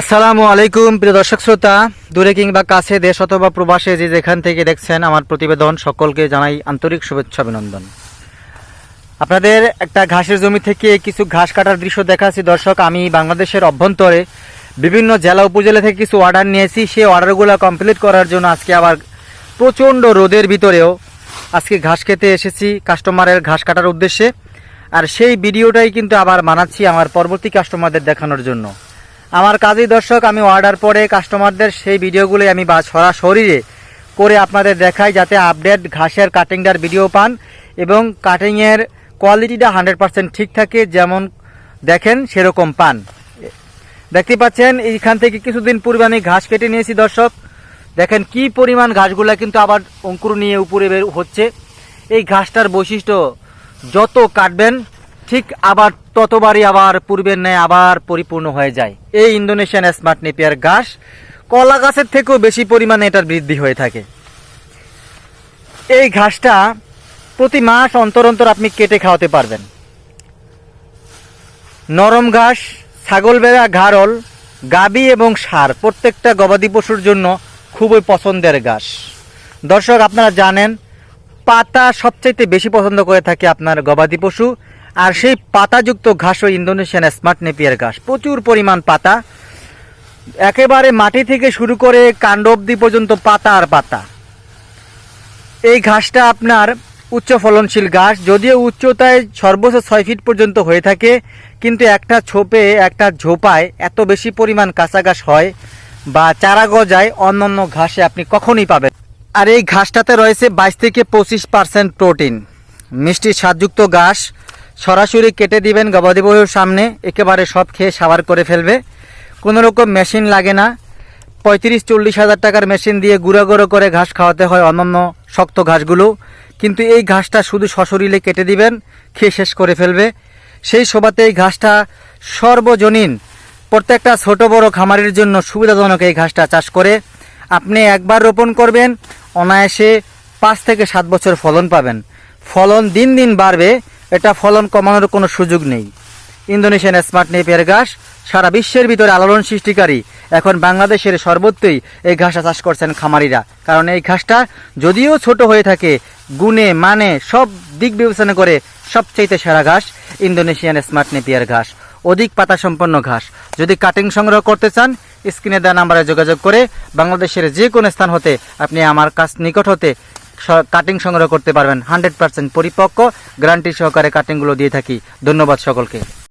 আসসালামু আলাইকুম, প্রিয় দর্শক শ্রোতা। দূরে কিংবা কাছে দেশ অথবা প্রবাসে যে যেখান থেকে দেখছেন আমার প্রতিবেদন, সকলকে জানাই আন্তরিক শুভেচ্ছা, অভিনন্দন। আপনাদের একটা ঘাসের জমি থেকে কিছু ঘাস কাটার দৃশ্য দেখাচ্ছি। দর্শক, আমি বাংলাদেশের অভ্যন্তরে বিভিন্ন জেলা উপজেলা থেকে কিছু অর্ডার নিয়েছি। সেই অর্ডারগুলো কমপ্লিট করার জন্য আজকে আবার প্রচণ্ড রোদের ভিতরেও আজকে ঘাস খেতে এসেছি কাস্টমারের ঘাস কাটার উদ্দেশ্যে। আর সেই ভিডিওটাই কিন্তু আবার মানাচ্ছি আমার পরবর্তী কাস্টমারদের দেখানোর জন্য। আমার কাজেই দর্শক, আমি অর্ডার পরে কাস্টমারদের সেই ভিডিওগুলোই আমি বা সরা শরীরে করে আপনাদের দেখাই যাতে আপডেট ঘাসের কাটিংটার ভিডিও পান এবং কাটিংয়ের কোয়ালিটিটা হান্ড্রেড পার্সেন্ট ঠিক থাকে, যেমন দেখেন সেরকম পান। দেখতে পাচ্ছেন, এইখান থেকে কিছুদিন পূর্বে আমি ঘাস কেটে নিয়েছি দর্শক। দেখেন কি পরিমাণ ঘাসগুলা কিন্তু আবার অঙ্কুর নিয়ে উপরে বের হচ্ছে। এই ঘাসটার বৈশিষ্ট্য, যত কাটবেন ঠিক আবার ততবারই আবার পূর্বের ন্যায় আবার পরিপূর্ণ হয়ে যায়। এই ইন্দোনেশিয়ান স্মার্ট নেপিয়ার ঘাস কলা গাছের থেকেও বেশি পরিমাণে এটার বৃদ্ধি হয়ে থাকে। এই ঘাসটা প্রতি মাস অন্তর অন্তর আপনি কেটে খাওয়াতে পারবেন। নরম ঘাস, ছাগল বেড়া, ঘাড়ল, গাবি এবং সার প্রত্যেকটা গবাদি পশুর জন্য খুবই পছন্দের ঘাস। দর্শক, আপনারা জানেন, পাতা সবচাইতে বেশি পছন্দ করে থাকে আপনার গবাদি পশু আর সেই পাতাযুক্ত ঘাসও ইন্দোনেশিয়ান স্মার্ট নেপিয়ার ঘাস। প্রচুর পরিমাণ পাতা। একেবারে মাটি থেকে শুরু করে কাণ্ড অবধি পর্যন্ত পাতা আর পাতা। এই ঘাসটা আপনার উচ্চ ফলনশীল ঘাস। যদিও উচ্চতায় সর্বোচ্চ ছয় ফিট পর্যন্ত হয়ে থাকে, কিন্তু একটা ছোপে, একটা ঝোপায় এত বেশি পরিমাণ কাঁচা ঘাস হয় বা চারা গজায় অন্যান্য ঘাসে আপনি কখনই পাবেন আর এই ঘাসটাতে রয়েছে বাইশ থেকে পঁচিশ পার্সেন্ট প্রোটিন। মিষ্টি স্বাদযুক্ত ঘাস সরাসরি কেটে দিবেন গবাদি পশুর সামনে, একেবারে সব খেয়ে সাবার করে ফেলবে। কোনো রকম মেশিন লাগে না। পঁয়ত্রিশ, চল্লিশ হাজার টাকার মেশিন দিয়ে গুঁড়ো গুঁড়ো করে ঘাস খাওয়াতে হয় অন্যান্য শক্ত ঘাসগুলো। কিন্তু এই ঘাসটা শুধু সশরীরে কেটে দিবেন, খেয়ে শেষ করে ফেলবে। সেই সভাতে এই ঘাসটা সর্বজনীন। প্রত্যেকটা ছোট বড় খামারের জন্য সুবিধাজনক এই ঘাসটা চাষ করে। আপনি একবার রোপণ করবেন, অনায়াসে পাঁচ থেকে সাত বছর ফলন পাবেন। ফলন দিন দিন বাড়বে। এটা ফলন কমানোর কোনো সুযোগ নেই। ইন্দোনেশিয়ান স্মার্ট নেপিয়ার ঘাস সারা বিশ্বের ভিতরে আলোড়ন সৃষ্টিকারী। এখন বাংলাদেশের সর্বত্রই এই ঘাসটা চাষ করছেন খামারিরা। কারণ এই ঘাসটা যদিও ছোট হয়ে থাকে, গুণে মানে সব দিক বিবেচনা করে সবচাইতে সেরা ঘাস ইন্দোনেশিয়ান স্মার্ট নেপিয়ার ঘাস। অধিক পাতা সম্পন্ন ঘাস। যদি কাটিং সংগ্রহ করতে চান, স্ক্রিনে দেওয়া নাম্বারে যোগাযোগ করে বাংলাদেশের যে কোনো স্থান হতে আপনি আমার কাছ নিকট হতে কাটিং সংগ্রহ করতে পারবেন। হান্ড্রেড পার্সেন্ট পরিপক্ক। গ্যারান্টি সহকারে কাটিংগুলো দিয়ে থাকি। ধন্যবাদ সকলকে।